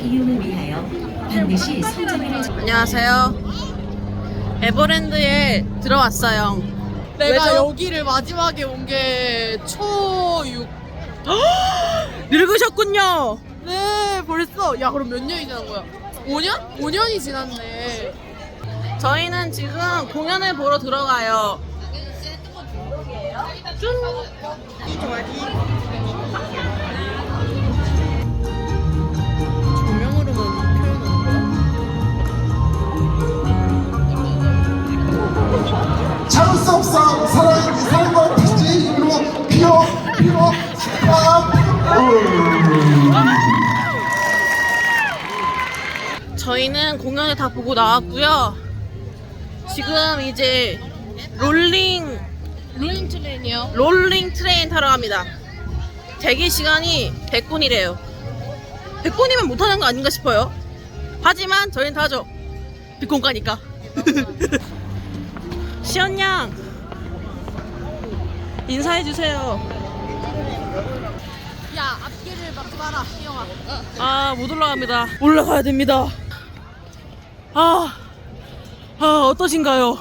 위하여 반드시 안녕하세요. 에버랜드에 들어왔어요. 내가 왜죠? 여기를 마지막에 온 게 초6. 늙으셨군요. 네, 벌써. 야, 그럼 몇 년이 지난 거야? 5년? 5년이 지났네. 저희는 지금 공연을 보러 들어가요. 쭉. 저희는 공연을 다 보고 나왔고요. 지금 이제 롤링 롤링 트레인이요? 롤링 트레인 타러 갑니다. 대기 시간이 100분이래요. 100분이면 못하는 거 아닌가 싶어요. 하지만 저희는 타죠. 비공가니까. 시연양 인사해 주세요. 야, 앞길을 막지 마라, 희영아. 아, 못 올라갑니다. 올라가야 됩니다. 아, 아, 어떠신가요?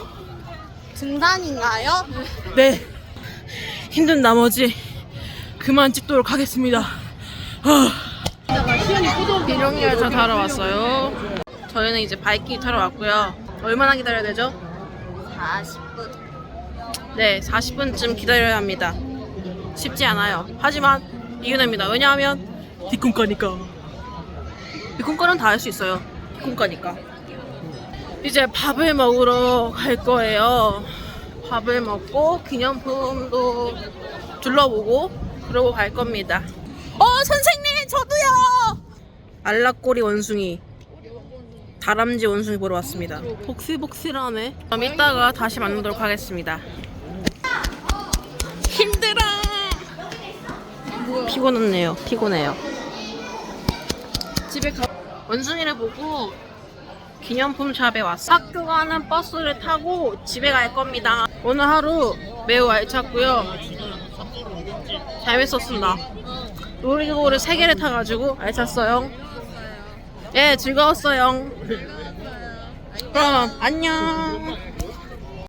등산인가요? 네. 힘든 나머지 그만 찍도록 하겠습니다. 아. 비룡열차 타러 왔어요. 저희는 이제 바이킹 타러 왔고요. 얼마나 기다려야 되죠? 40분. 네, 40분쯤 기다려야 합니다. 쉽지 않아요. 하지만 이겨냅니다. 왜냐하면 뒷꿈가니까. 뒷꿈가는 다 할 수 있어요. 뒷꿈가니까. 이제 밥을 먹으러 갈 거예요. 밥을 먹고 기념품도 둘러보고 그러고 갈 겁니다. 어, 선생님, 저도요! 알락꼬리 원숭이. 다람쥐 원숭이 보러 왔습니다. 복실복실하네. 그럼 이따가 다시 만나도록 하겠습니다. 힘들어. 피곤했네요. 피곤해요. 집에 가. 원숭이를 보고 기념품 샵에 왔어. 학교 가는 버스를 타고 집에 갈 겁니다. 오늘 하루 매우 알찼고요. 재밌었습니다. 놀이기구를 3개를 타가지고 알찼어요. 예, 즐거웠어요. 그럼 안녕.